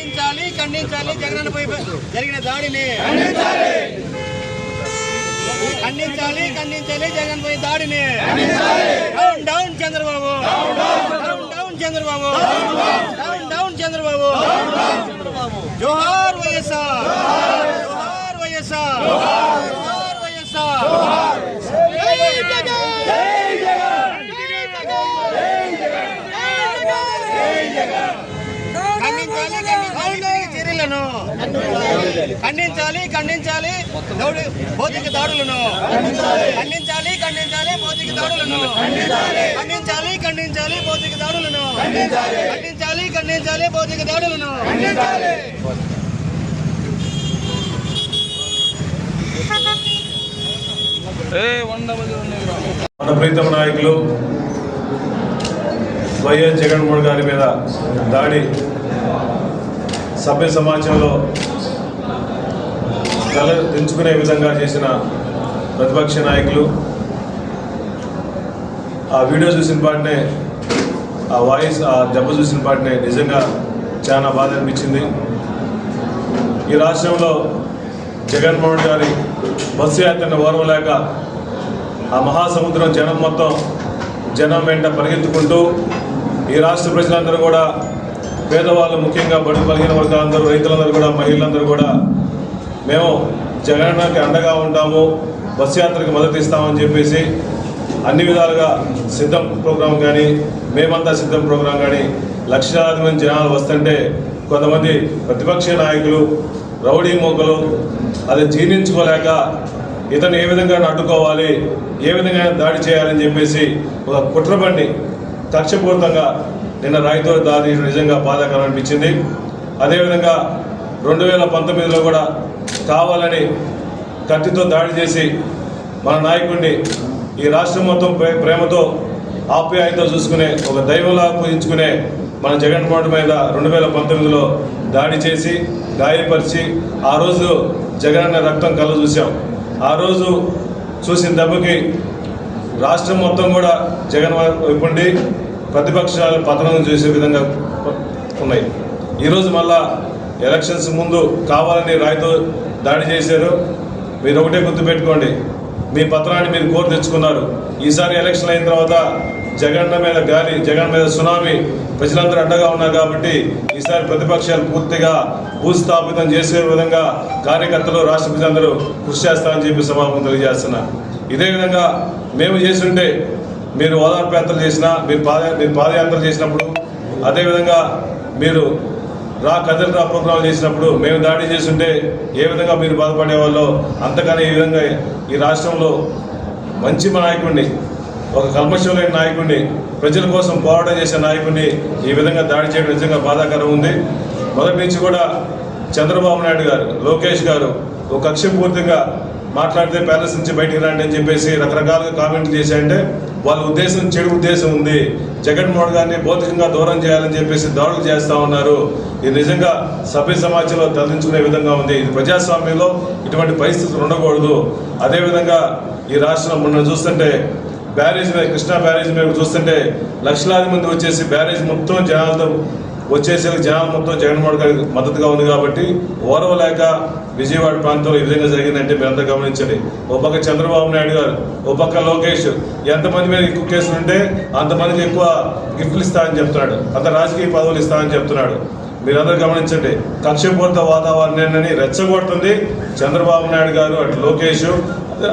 ఖండించాలి ఖండించాలి. జగనన్నపై జరిగిన దాడిని. ఖండించాలి ఖండించాలి జగన్ పై దాడిని. Down down Chandrababu. Down down Chandrababu. Down down Chandrababu. ఖండించాలి ఖండించాలి దౌడి భౌతిక దాడులను. ఖండించాలి. ఖండించాలి భౌతిక దాడులను. ఖండించాలి. ఖండించాలి భౌతిక దాడులను. ఖండించాలి. ఖండించాలి భౌతిక దాడులను. మన ప్రీతమ నాయకులు వైఎస్ జగన్మోహన్ గారి మీద దాడి సభ్య సమాజంలో తల దించుకునే విధంగా చేసిన ప్రతిపక్ష నాయకులు. ఆ వీడియో చూసిన పాటనే ఆ వాయిస్ ఆ దెబ్బ చూసిన పాటనే నిజంగా చాలా బాధ అనిపించింది. ఈ రాష్ట్రంలో జగన్మోహన్ గారి బస్సు యాత్రను ఓర్వలేక ఆ మహాసముద్రం జనం మొత్తం జనం వెంట పరిగెత్తుకుంటూ ఈ రాష్ట్ర ప్రజలందరూ కూడా పేదవాళ్ళు ముఖ్యంగా బడుగు బలహీన వర్గాలందరూ రైతులందరూ కూడా మహిళలందరూ కూడా మేము జగన్కి అండగా ఉంటాము బస్సు యాత్రకు మద్దతు ఇస్తామని చెప్పేసి అన్ని విధాలుగా సిద్ధం ప్రోగ్రాం కానీ మేమంతా సిద్ధం ప్రోగ్రాం కానీ లక్షలాది మంది జనాలు వస్తుంటే కొంతమంది ప్రతిపక్ష నాయకులు రౌడీ మోకలు అది జీర్ణించుకోలేక ఇతను ఏ విధంగా అడ్డుకోవాలి ఏ విధంగా దాడి చేయాలని చెప్పేసి ఒక కుట్రబండి కక్షపూరితంగా నిన్న రాయితో దాడి నిజంగా బాధాకరం అనిపించింది. అదేవిధంగా రెండు వేల పంతొమ్మిదిలో కూడా కావాలని కత్తితో దాడి చేసి మన నాయకుడిని ఈ రాష్ట్రం మొత్తం ప్రేమతో ఆప్యాయంతో చూసుకునే ఒక దైవంలా పూజించుకునే మన జగన్మోహన్ మీద రెండు వేల పంతొమ్మిదిలో దాడి చేసి గాయపరిచి ఆ రోజు జగనన్న రక్తం కళ్ళు చూసాం ఆ రోజు చూసిన దెబ్బకి రాష్ట్రం మొత్తం కూడా జగన్ వైపు ప్రతిపక్షాలు పతనం చేసే విధంగా ఉన్నాయి. ఈరోజు మళ్ళా ఎలక్షన్స్ ముందు కావాలని రాయితో దాడి చేశారు. మీరు ఒకటే గుర్తుపెట్టుకోండి. మీ పత్రాన్ని మీరు కోరి తెచ్చుకున్నారు. ఈసారి ఎలక్షన్ అయిన తర్వాత జగన్ మీద గాలి జగన్ మీద సునామీ ప్రజలందరూ అండగా ఉన్నారు కాబట్టి ఈసారి ప్రతిపక్షాలు పూర్తిగా భూస్థాపితం చేసే విధంగా కార్యకర్తలు రాష్ట్ర ప్రజలందరూ కృషి చేస్తారని చెప్పి సమాపం తెలియజేస్తున్నా. ఇదే విధంగా మేము చేస్తుంటే మీరు ఓదార్పు యాత్రలు చేసినా మీరు పాద మీరు పాదయాత్ర చేసినప్పుడు అదేవిధంగా మీరు రా కదర్ రా ప్రోగ్రాం చేసినప్పుడు మేము దాడి చేస్తుంటే ఏ విధంగా మీరు బాధపడేవాళ్ళో అంతకన్నా ఈ విధంగా ఈ రాష్ట్రంలో మంచి నాయకుడిని ఒక కల్మషం లేని నాయకుడిని ప్రజల కోసం పోరాటం చేసే నాయకుడిని ఈ విధంగా దాడి చేయడం నిజంగా బాధాకరం ఉంది. మొదటి నుంచి కూడా చంద్రబాబు నాయుడు గారు లోకేష్ గారు ఒక కక్షపూర్తిగా మాట్లాడితే ప్యాలెస్ నుంచి బయటికి రండి అని చెప్పేసి రకరకాలుగా కామెంట్లు చేశాయంటే వాళ్ళ ఉద్దేశం చెడు ఉద్దేశం ఉంది. జగన్మోహన్ గారిని భౌతికంగా దూరం చేయాలని చెప్పేసి దాడులు చేస్తా ఉన్నారు. ఇది నిజంగా సభ్య సమాజంలో తరలించుకునే విధంగా ఉంది. ఇది ప్రజాస్వామ్యంలో ఇటువంటి పరిస్థితులు ఉండకూడదు. అదేవిధంగా ఈ రాష్ట్రం మొన్న చూస్తుంటే బ్యారేజ్ మీద కృష్ణా బ్యారేజ్ మీద చూస్తుంటే లక్షలాది మంది వచ్చేసి బ్యారేజ్ మొత్తం జనాలతో వచ్చేసే జనాలు మొత్తం జగన్మోహన్ గారికి మద్దతుగా ఉంది కాబట్టి ఓర్వలేక విజయవాడ ప్రాంతంలో ఈ విధంగా జరిగిందంటే మీరంతా గమనించండి. ఓ పక్క చంద్రబాబు నాయుడు గారు ఓ పక్క లోకేష్ ఎంతమంది మీద ఎక్కువ కేసులు ఉంటే అంతమందికి ఎక్కువ గిఫ్ట్లు ఇస్తామని చెప్తున్నాడు. అంత రాజకీయ పదవులు ఇస్తామని చెప్తున్నాడు. మీరందరూ గమనించండి. కక్షపూరిత వాతావరణాన్ని రెచ్చగొడుతుంది చంద్రబాబు నాయుడు గారు అటు లోకేష్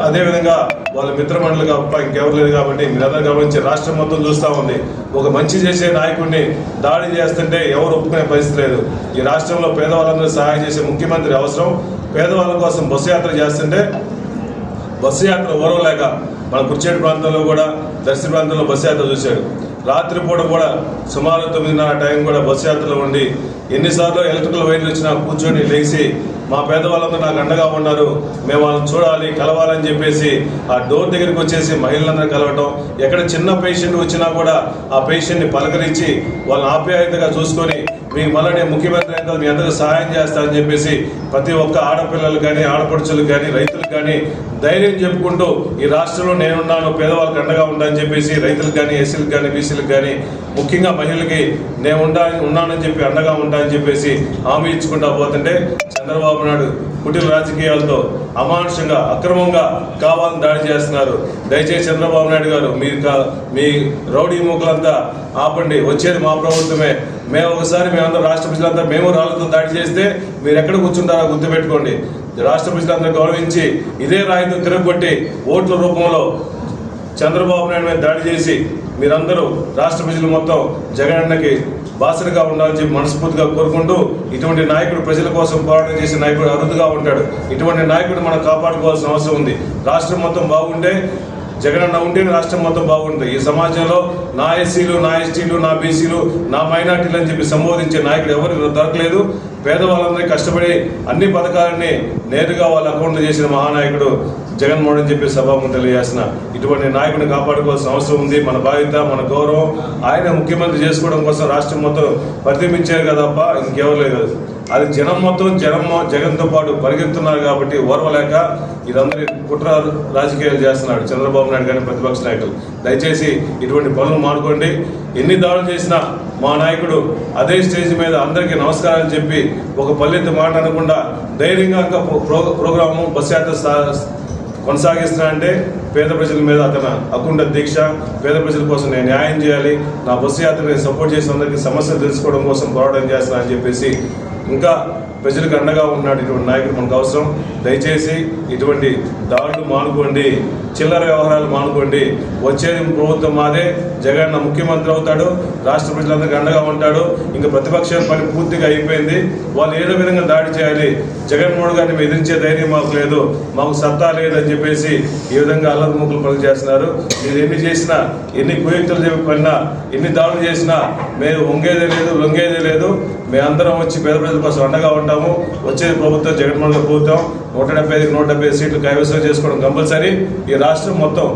అదేవిధంగా వాళ్ళ మిత్రమండలి తప్ప ఇంకెవరు లేదు కాబట్టి మీరందరూ గమనించి రాష్ట్రం మొత్తం చూస్తూ ఉంది. ఒక మంచి చేసే నాయకుడిని దాడి చేస్తుంటే ఎవరు ఒప్పుకునే పరిస్థితి లేదు. ఈ రాష్ట్రంలో పేదవాళ్ళందరూ సహాయం చేసే ముఖ్యమంత్రి అవసరం. పేదవాళ్ళ కోసం బస్సు యాత్ర చేస్తుంటే బస్సు యాత్ర ఓరవలేక మన కుర్చేటి ప్రాంతంలో కూడా దర్శి ప్రాంతంలో బస్సు యాత్ర చూశాడు. రాత్రిపూట కూడా సుమారు తొమ్మిదిన్నర టైం కూడా బస్సు యాత్రలో ఉండి ఎన్నిసార్లు ఎలక్ట్రికల్ వైర్లు వచ్చినా కూర్చొని లేచి మా పేదవాళ్ళందరూ నాకు అండగా ఉన్నారు. మేము వాళ్ళని చూడాలి కలవాలని చెప్పేసి ఆ డోర్ దగ్గరికి వచ్చేసి మహిళలందరూ కలవటం ఎక్కడ చిన్న పేషెంట్ వచ్చినా కూడా ఆ పేషెంట్ని పలకరించి వాళ్ళని ఆప్యాయతగా చూసుకొని మీ మళ్ళీ ముఖ్యమంత్రి అయితే మీ అందరికీ సహాయం చేస్తానని చెప్పేసి ప్రతి ఒక్క ఆడపిల్లలు కానీ ఆడపడుచులు కానీ రైతులు కానీ ధైర్యం చెప్పుకుంటూ ఈ రాష్ట్రంలో నేనున్నాను పేదవాళ్ళకి అండగా ఉంటానని చెప్పేసి రైతులకు కానీ ఎస్సీలకు కానీ బీసీలకు కానీ ముఖ్యంగా మహిళలకి నేను ఉండా ఉన్నానని చెప్పి అండగా ఉంటానని చెప్పేసి హామీ ఇచ్చుకుంటా పోతుంటే చంద్రబాబు నాయుడు కుటీర రాజకీయాలతో అమానుషంగా అక్రమంగా కావాలని దాడి చేస్తున్నారు. దయచేసి చంద్రబాబు నాయుడు గారు మీరు మీ రౌడీ మూకలంతా ఆపండి. వచ్చేది మా ప్రభుత్వమే. మేము ఒకసారి మేమందరం రాష్ట్ర ప్రజలంతా మేము రాళ్ళతో దాడి చేస్తే మీరు ఎక్కడ కూర్చుంటారో గుర్తుపెట్టుకోండి. రాష్ట్ర ప్రజలందరూ గౌరవించి ఇదే రాయితో తిరగొట్టి ఓట్ల రూపంలో చంద్రబాబు నాయుడు మీద దాడి చేసి మీరందరూ రాష్ట్ర ప్రజలు మొత్తం జగన్ అన్నకి బాసరిగా ఉండాలని చెప్పి మనస్ఫూర్తిగా కోరుకుంటూ ఇటువంటి నాయకుడు ప్రజల కోసం పోరాటం చేసే నాయకుడు అరుదుగా ఉంటాడు. ఇటువంటి నాయకుడు మనం కాపాడుకోవాల్సిన అవసరం ఉంది. రాష్ట్రం మొత్తం బాగుంటే జగనన్న ఉంటేనే రాష్ట్రం మొత్తం బాగుంటుంది. ఈ సమాజంలో నా ఎస్సీలు నా ఎస్టీలు నా బీసీలు నా మైనార్టీలు అని చెప్పి సంబోధించే నాయకుడు ఎవరు దొరకలేదు. పేదవాళ్ళందరినీ కష్టపడి అన్ని పథకాలని నేరుగా వాళ్ళ అకౌంట్లో చేసిన మహానాయకుడు జగన్మోహన్ అని చెప్పి సభాముఖం తెలియజేసిన ఇటువంటి నాయకుడిని కాపాడుకోవాల్సిన అవసరం ఉంది. మన బాధ్యత మన గౌరవం. ఆయన ముఖ్యమంత్రి చేసుకోవడం కోసం రాష్ట్రం మొత్తం ప్రతిబించారు కదప్ప. ఇంకెవరు లేదు అది జనం మొత్తం జనం జగన్తో పాటు పరిగెత్తున్నారు కాబట్టి ఓర్వలేక ఇదందరి కుట్ర రాజకీయాలు చేస్తున్నాడు చంద్రబాబు నాయుడు కానీ ప్రతిపక్ష నాయకులు. దయచేసి ఇటువంటి పనులు మానుకోండి. ఎన్ని దాడులు చేసినా మా నాయకుడు అదే స్టేజ్ మీద అందరికీ నమస్కారాలు చెప్పి ఒక పల్లెత్తు మాట అనకుండా ధైర్యంగా ఇంకా ప్రో ప్రోగ్రాము బస్ యాత్ర సా- కొనసాగిస్తున్నా అంటే పేద ప్రజల మీద అతను అకుండ దీక్ష పేద ప్రజల కోసం నేను న్యాయం చేయాలి. నా బస్సు యాత్రని సపోర్ట్ చేసిన అందరికీ సమస్యలు తెలుసుకోవడం కోసం పోరాటం చేస్తున్నా అని చెప్పేసి ఇంకా ప్రజలకు అండగా ఉన్నాడు ఇటువంటి నాయకుడు మనకు అవసరం. దయచేసి ఇటువంటి దాడులు మానుకోండి చిల్లర వ్యవహారాలు మానుకోండి. వచ్చేది ప్రభుత్వం మాదే జగన్ ముఖ్యమంత్రి అవుతాడు రాష్ట్ర ప్రజలందరికీ అండగా ఉంటాడు. ఇంకా ప్రతిపక్షం పని పూర్తిగా అయిపోయింది. వాళ్ళు ఏదో విధంగా దాడి చేయాలి. జగన్మోహన్ గారిని ఎదిరించే ధైర్యం మాకు లేదు. మాకు సత్తా లేదని చెప్పేసి ఈ విధంగా అల్లరి పనులు చేస్తున్నారు. మీరు ఎన్ని చేసినా ఎన్ని కుయుక్తులు చెప్పి పడినా ఎన్ని దాడులు చేసినా మేము వంగేదే లేదు లొంగేదే లేదు. మేమందరం వచ్చి పేద ప్రజల కోసం అండగా పోతాము వచ్చేది ప్రభుత్వం జగన్మోహన్ ప్రభుత్వం నూట డెబ్బై ఐదు నూట డెబ్బై సీట్లు కైవసం చేసుకోవడం కంపల్సరీ. ఈ రాష్ట్రం మొత్తం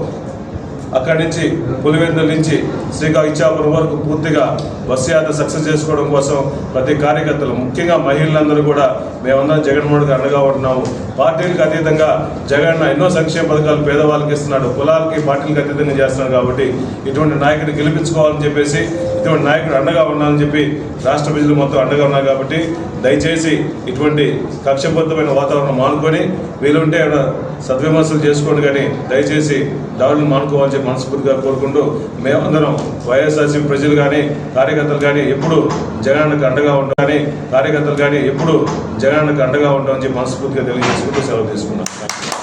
అక్కడి నుంచి పులివెందుల నుంచి శ్రీకా ఇచ్చాపురం వరకు పూర్తిగా బస్సు యాత్ర సక్సెస్ చేసుకోవడం కోసం ప్రతి కార్యకర్తలు ముఖ్యంగా మహిళలందరూ కూడా మేమందరం జగన్మోహన్ గారు అండగా ఉంటున్నాము. పార్టీలకు అతీతంగా జగన్ ఎన్నో సంక్షేమ పథకాలు పేదవాళ్ళకి ఇస్తున్నాడు కులాలకి పార్టీలకు అతీతంగా చేస్తున్నాడు కాబట్టి ఇటువంటి నాయకుడిని గెలిపించుకోవాలని చెప్పేసి ఇటువంటి నాయకుడు అండగా ఉన్నానని చెప్పి రాష్ట్ర ప్రజలు మొత్తం అండగా ఉన్నారు కాబట్టి దయచేసి ఇటువంటి కక్షబద్ధమైన వాతావరణం మానుకొని వీలుంటే సద్విమర్శలు చేసుకోండి కానీ దయచేసి దాడులు మానుకోవాలని చెప్పి మనస్ఫూర్తిగా కోరుకుంటూ మేమందరం వైఎస్ఆర్సీపీ ప్రజలు కానీ కార్యకర్తలు కానీ ఎప్పుడు జగనానికి అండగా ఉంటామని కార్యకర్తలు కానీ ఎప్పుడు జగనానికి అండగా ఉంటామని మనస్ఫూర్తిగా తెలియజేసుకుంటూ సెలవు తీసుకున్నాం.